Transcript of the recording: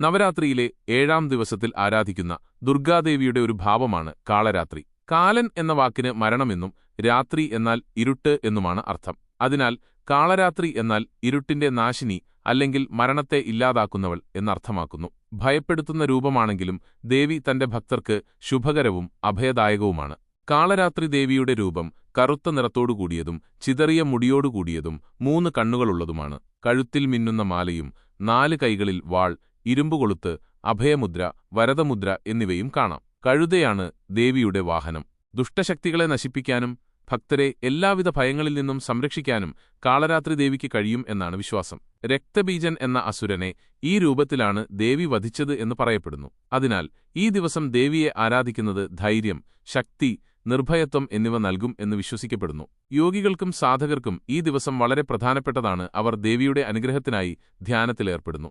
നവരാത്രിയിലെ ഏഴാം ദിവസത്തിൽ ആരാധിക്കുന്ന ദുർഗാദേവിയുടെ ഒരു ഭാവമാണ് കാളരാത്രി. കാലൻ എന്ന വാക്കിന് മരണമെന്നും രാത്രി എന്നാൽ ഇരുട്ട് എന്നുമാണ് അർത്ഥം. അതിനാൽ കാളരാത്രി എന്നാൽ ഇരുട്ടിന്റെ നാശിനി അല്ലെങ്കിൽ മരണത്തെ ഇല്ലാതാക്കുന്നവൾ എന്നർത്ഥമാക്കുന്നു. ഭയപ്പെടുത്തുന്ന രൂപമാണെങ്കിലും ദേവി തന്റെ ഭക്തർക്ക് ശുഭകരവും അഭയദായകവുമാണ്. കാളരാത്രി ദേവിയുടെ രൂപം കറുത്ത നിറത്തോടുകൂടിയതും ചിതറിയ മുടിയോടുകൂടിയതും മൂന്ന് കണ്ണുകളുള്ളതുമാണ്. കഴുത്തിൽ മിന്നുന്ന മാലയും നാല് കൈകളിൽ വാൾ ഇരുമ്പുകൊളുത്ത് അഭയമുദ്ര വരദമുദ്ര എന്നിവയും കാണാം. കഴുതയാണ് ദേവിയുടെ വാഹനം. ദുഷ്ടശക്തികളെ നശിപ്പിക്കാനും ഭക്തരെ എല്ലാവിധ ഭയങ്ങളിൽ നിന്നും സംരക്ഷിക്കാനും കാളരാത്രി ദേവിക്ക് കഴിയും എന്നാണ് വിശ്വാസം. രക്തബീജൻ എന്ന അസുരനെ ഈ രൂപത്തിലാണ് ദേവി വധിച്ചത് എന്ന് പറയപ്പെടുന്നു. അതിനാൽ ഈ ദിവസം ദേവിയെ ആരാധിക്കുന്നത് ധൈര്യം ശക്തി നിർഭയത്വം എന്നിവ നൽകും എന്ന് വിശ്വസിക്കപ്പെടുന്നു. യോഗികൾക്കും സാധകർക്കും ഈ ദിവസം വളരെ പ്രധാനപ്പെട്ടതാണ്. അവർ ദേവിയുടെ അനുഗ്രഹത്തിനായി ധ്യാനത്തിലേർപ്പെടുന്നു.